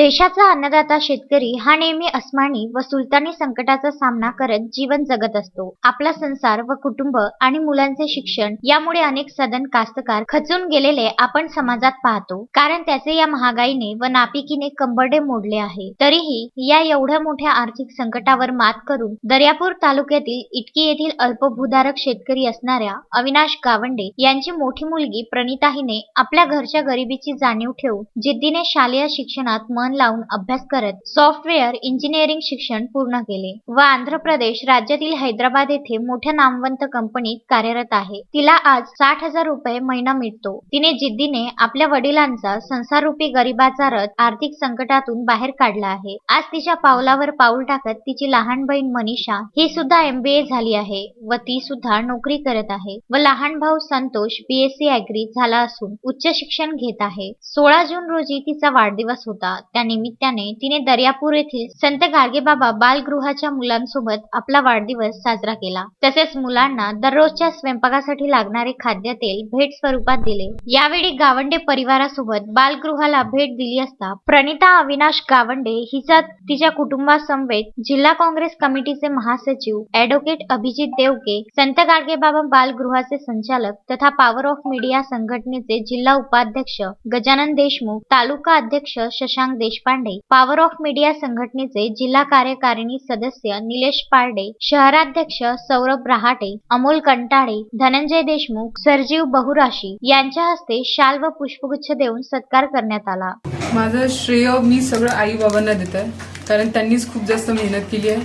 देशाचा अन्नदाता शेतकरी हा नेहमी अस्मानी व सुलतानी संकटाचा सामना करत जीवन जगत असतो. आपला संसार व कुटुंब आणि मुलांचे शिक्षण यामुळे अनेक सदन कास्तकार खचून गेलेले आपण समाजात पाहतो. कारण त्याचे या महागाईने व नापिकीने कंबरडे मोडले आहे. तरीही या एवढ्या मोठ्या आर्थिक संकटावर मात करून दर्यापूर तालुक्यातील इटकी येथील अल्पभूधारक शेतकरी असणाऱ्या अविनाश गावंडे यांची मोठी मुलगी प्रणिता हिने आपल्या घरच्या गरिबीची जाणीव ठेवून जिद्दीने शालेय शिक्षणात मन लावून अभ्यास करत सॉफ्टवेअर इंजिनिअरिंग शिक्षण पूर्ण केले. व आंध्र प्रदेश राज्यातील हैदराबाद येथे मोठ्या नामवंत कंपनीत कार्यरत आहे. तिला आज साठ हजार रुपये महिना मिळतो. तिने जिद्दीने आपल्या वडिलांचा संसाररूपी गरिबाचा रथ आर्थिक संकटातून बाहेर काढला आहे. आज तिच्या पावलावर पाऊल टाकत तिची लहान बहीण मनीषा ही सुद्धा एमबीए झाली आहे व ती सुद्धा नोकरी करत आहे व लहान भाऊ संतोष बीएससी अॅग्री झाला असून उच्च शिक्षण घेत आहे. सोळा जून रोजी तिचा वाढदिवस होता. त्या निमित्ताने तिने दर्यापूर येथील संत गाडगेबाबा बालगृहाच्या मुलांसोबत आपला वाढदिवस साजरा केला. तसेच मुलांना दररोजच्या स्वयंपाकासाठी लागणारे खाद्यतेल भेट स्वरूपात दिले. यावेळी गावंडे परिवारासोबत बालगृहाला भेट दिली असता प्रणिता अविनाश गावंडे हिचा तिच्या कुटुंबासमवेत जिल्हा काँग्रेस कमिटीचे महासचिव ॲडव्होकेट अभिजित देवके संत गाडगेबाबा बालगृहाचे संचालक तथा पॉवर ऑफ मीडिया संघटनेचे जिल्हा उपाध्यक्ष गजानन देशमुख तालुका अध्यक्ष Shashank Deshpande power of media संघटनेचे जिल्हा कार्यकारिणी सदस्य निलेश पारडे शहराध्यक्ष सौरभ रहाटे अमोल कंटाळे धनंजय देशमुख सरजीव बहुराशी यांच्या हस्ते शाल व पुष्पगुच्छ देऊन सत्कार करण्यात आला. माझं श्रेय मी सगळं आई बाबांना देत आहे कारण त्यांनीच खूप जास्त मेहनत केली आहे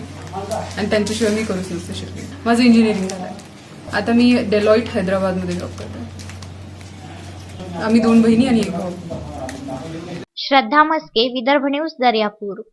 आणि त्यांच्याशिवाय मी करूच नसते शकले माझं इंजिनिअरिंग झालं आहे आता मी डेलॉईट हैदराबादमध्ये जॉब करते आम्ही दोन बहिणी आणि एक भाऊ. श्रद्धा मस्के विदर्भ न्यूज दर्यापूर.